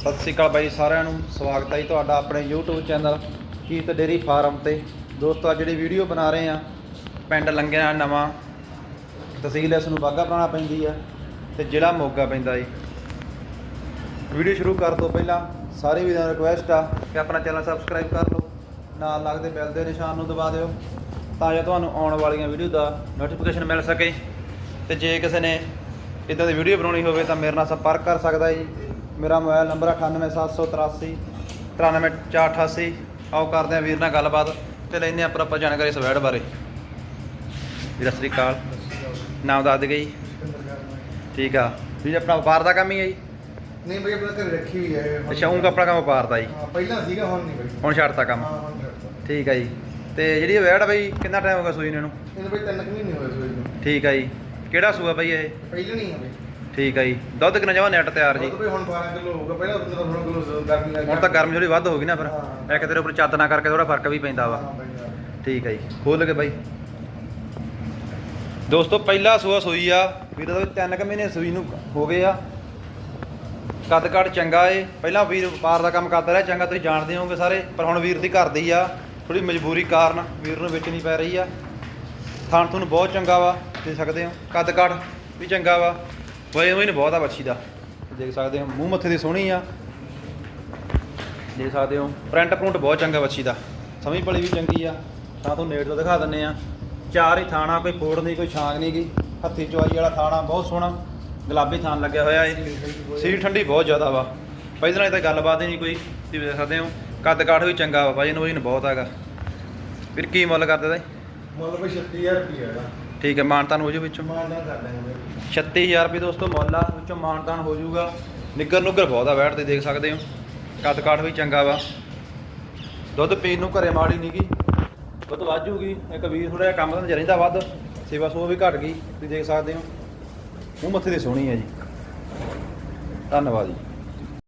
ਸਤਿ ਸ਼੍ਰੀ ਅਕਾਲ ਬਾਈ ਸਾਰਿਆਂ ਨੂੰ, ਸਵਾਗਤ ਹੈ ਜੀ ਤੁਹਾਡਾ ਆਪਣੇ YouTube ਚੈਨਲ ਕੀਤ ਡੇਰੀ ਫਾਰਮ ਤੇ। ਦੋਸਤੋ, ਅੱਜ ਜਿਹੜੀ ਵੀਡੀਓ ਬਣਾ ਰਹੇ ਆ ਪਿੰਡ ਲੰਗਿਆਂ ਨਵਾਂ, ਤਹਿਸੀਲ ਇਸ ਨੂੰ ਬਾਗਾ ਬਣਾਉਣਾ ਪੈਂਦੀ ਆ ਤੇ ਜ਼ਿਲ੍ਹਾ ਮੋਗਾ ਪੈਂਦਾ ਜੀ। ਵੀਡੀਓ ਸ਼ੁਰੂ ਕਰਨ ਤੋਂ ਪਹਿਲਾਂ ਸਾਰੇ ਵੀਰਾਂ ਨੂੰ ਰਿਕੁਐਸਟ ਆ ਕਿ ਆਪਣਾ ਚੈਨਲ ਸਬਸਕ੍ਰਾਈਬ ਕਰ ਲਓ, ਨਾਲ ਲੱਗਦੇ ਬੈਲ ਦੇ ਨਿਸ਼ਾਨ ਨੂੰ ਦਬਾ ਦਿਓ, ਤਾਂ ਜੋ ਤੁਹਾਨੂੰ ਆਉਣ ਵਾਲੀਆਂ ਵੀਡੀਓ ਦਾ ਨੋਟੀਫਿਕੇਸ਼ਨ ਮਿਲ ਸਕੇ। ਤੇ ਜੇ ਕਿਸੇ ਨੇ ਇਦਾਂ ਦੀ ਵੀਡੀਓ ਬਣਾਉਣੀ ਹੋਵੇ ਤਾਂ ਮੇਰੇ ਨਾਲ ਸੰਪਰਕ ਕਰ ਸਕਦਾ ਜੀ। ਮੇਰਾ ਮੋਬਾਈਲ ਨੰਬਰ 98783 93488 ਆਓ ਕਰਦੇ ਹਾਂ ਵੀਰ ਨਾਲ ਗੱਲਬਾਤ ਤੇ ਲੈਂਦੇ ਹਾਂ ਪ੍ਰੋਪਰ ਜਾਣਕਾਰੀ ਇਸ ਵੈਡ ਬਾਰੇ। ਵੀਰ ਸਤਿ ਸ੍ਰੀ ਅਕਾਲ। ਨਾਮ ਦੱਸ ਦੇ ਗਈ ਠੀਕ ਆ। ਵੀਰ ਆਪਣਾ ਵਪਾਰ ਦਾ ਕੰਮ ਹੀ ਹੈ ਜੀ? ਨਹੀਂ ਬਈ ਆਪਣਾ ਘਰੇ ਰੱਖੀ ਹੋਈ ਹੈ। ਅੱਛਾ ਉਂਗ ਆਪਣਾ ਕੰਮ ਵਪਾਰ ਦਾ ਜੀ? ਪਹਿਲਾਂ ਸੀਗਾ ਹੁਣ ਨਹੀਂ ਬਈ। ਹੁਣ ਛੱਡਤਾ ਕੰਮ। ਹੁਣ। ਠੀਕ ਆ ਜੀ। ਤੇ ਜਿਹੜੀ ਵੈੜ ਆ ਬਈ ਕਿੰਨਾ ਟਾਈਮ ਹੋ ਗਿਆ ਸੂਈ ਨੂੰ ਇਹਨੂੰ? ਇਹਨੂੰ ਬਈ ਤਿੰਨ ਕੁ ਮਹੀਨੇ ਹੋਏ ਸੋਈ ਨੂੰ। ਠੀਕ ਆ ਜੀ। ਕਿਹੜਾ ਸੂਆ ਬਈ ਇਹ? ਪਹਿਲਾਂ ਨਹੀਂ ਹੈ ਬਈ। ਠੀਕ ਆ ਜੀ। ਦੁੱਧ ਕਿੰਨਾ ਜਮਾ ਨੈਟ ਤਿਆਰ ਜੀ? ਹੁਣ 12 ਕਿਲੋ ਹੋਊਗਾ ਪਹਿਲਾਂ 15 16 ਕਿਲੋ ਗਰਮੀ ਲੱਗ ਹੁਣ ਤਾਂ ਗਰਮੀ ਥੋੜੀ ਵੱਧ ਹੋ ਗਈ ਨਾ ਫਿਰ। ਇੱਕ ਤੇਰੇ ਉੱਪਰ ਚੱਦ ਨਾ ਕਰਕੇ ਥੋੜਾ ਫ਼ਰਕ ਵੀ ਪੈਂਦਾ ਵਾ। ਠੀਕ ਆ ਜੀ। ਖੋਲ ਕੇ ਬਾਈ। ਦੋਸਤੋ ਪਹਿਲਾ ਸੂਆ ਸੂਈ ਆ। ਵੀਰ ਦਾ ਤਿੰਨ ਕੁ ਮਹੀਨੇ ਸੂਈ ਨੂੰ ਹੋ ਗਏ ਆ। ਕੱਦ ਕੱਦ ਚੰਗਾ ਏ। ਪਹਿਲਾਂ ਵੀਰ ਵਪਾਰ ਦਾ ਕੰਮ ਕਰਦਾ ਰਿਹਾ ਚੰਗਾ ਤੁਸੀਂ ਜਾਣਦੇ ਹੋਵੋਗੇ ਸਾਰੇ ਪਰ ਹੁਣ ਵੀਰ ਦੀ ਘਰ ਦੀ ਆ। ਥੋੜੀ ਮਜਬੂਰੀ ਕਾਰਨ ਵੀਰ ਨੂੰ ਵੇਚਣੀ ਪੈ ਰਹੀ ਆ। ਥਾਣ ਤੁਹਾਨੂੰ ਬਹੁਤ ਚੰਗਾ ਵਾ ਦੇ ਸਕਦੇ ਹੋ। ਕੱਦ ਕੱਦ ਵੀ ਚੰਗਾ ਵਾ। ਵਜਨ ਵੀ ਬਹੁਤ ਆ ਬੱਚੀ ਦਾ। ਦੇਖ ਸਕਦੇ ਹੋ, ਮੂੰਹ ਮੱਥੇ ਦੀ ਸੋਹਣੀ ਆ। ਦੇਖ ਸਕਦੇ ਹੋ ਪ੍ਰਿੰਟ ਪ੍ਰਿੰਟ ਬਹੁਤ ਚੰਗਾ ਬੱਚੀ ਦਾ। ਸਮਝ ਭਲੀ ਵੀ ਚੰਗੀ ਆ। ਤਾਂ ਤੁਹਾਨੂੰ ਨੇੜ ਤੋਂ ਦਿਖਾ ਦਿੰਨੇ ਆ। ਚਾਰ ਹੀ ਥਾਣਾ, ਕੋਈ ਫੋੜ ਨਹੀਂ ਕੋਈ ਛਾਂਗ ਨਹੀਂ ਗਈ ਹੱਥੀ ਚੁਆਈ ਵਾਲਾ ਥਾਣਾ, ਬਹੁਤ ਸੋਹਣਾ। ਗੁਲਾਬੀ ਥਾਨ ਲੱਗਿਆ ਹੋਇਆ ਏ ਸੀਲ ਠੰਡੀ ਬਹੁਤ ਜ਼ਿਆਦਾ ਵਾ। ਬਾਈ ਇਹ ਤਾਂ ਗੱਲਬਾਤ ਹੀ ਨਹੀਂ ਕੋਈ। ਤੁਸੀਂ ਦੇਖ ਸਕਦੇ ਹੋ, ਕੱਦ ਕਾਠ ਵੀ ਚੰਗਾ ਵਾ। ਬਾਈ ਨੂੰ ਵਜਨ ਬਹੁਤ ਹੈਗਾ। ਫਿਰ ਕੀ ਮੁੱਲ ਕਰਦੇ ਦਾ ਮੁੱਲ ਬਈ 36000 ਰੁਪਏ ਹੈਗਾ। ਠੀਕ ਹੈ ਮਾਨਤਾਨ ਹੋ ਜੂ ਵਿੱਚੋਂ? ਮਾਨਦਾਨ ਕਰ ਦਾਂਗੇ ਬਈ 36000 ਰੁਪਏ ਦੋਸਤੋ ਮੁੱਲ ਆ ਵਿੱਚੋਂ ਮਾਨਤਾਨ ਹੋ ਜਾਊਗਾ ਨਿੱਗਰ ਨੁੱਗਰ ਬਹੁਤ ਆ ਬੈਠ ਤੇ ਦੇਖ ਸਕਦੇ ਹੋ। ਕੱਦ ਕਾਠ ਵੀ ਚੰਗਾ ਵਾ। ਦੁੱਧ ਪੀਣ ਨੂੰ ਘਰੇ ਮਾੜੀ ਨਹੀਂਗੀ ਦੁੱਧ ਵੱਧ ਜੂਗੀ। ਇੱਕ ਵੀਰ ਥੋੜਾ ਜਿਹਾ ਕੰਮ ਤਾਂ ਰਹਿੰਦਾ ਵੱਧ। ਸੇਵਾ ਸੋ ਵੀ ਘਟ ਗਈ। ਤੁਸੀਂ ਦੇਖ ਸਕਦੇ ਹੋ। ਮੂੰਹ ਮੱਥੇ ਦੀ ਸੋਹਣੀ ਹੈ ਜੀ। ਧੰਨਵਾਦ ਜੀ।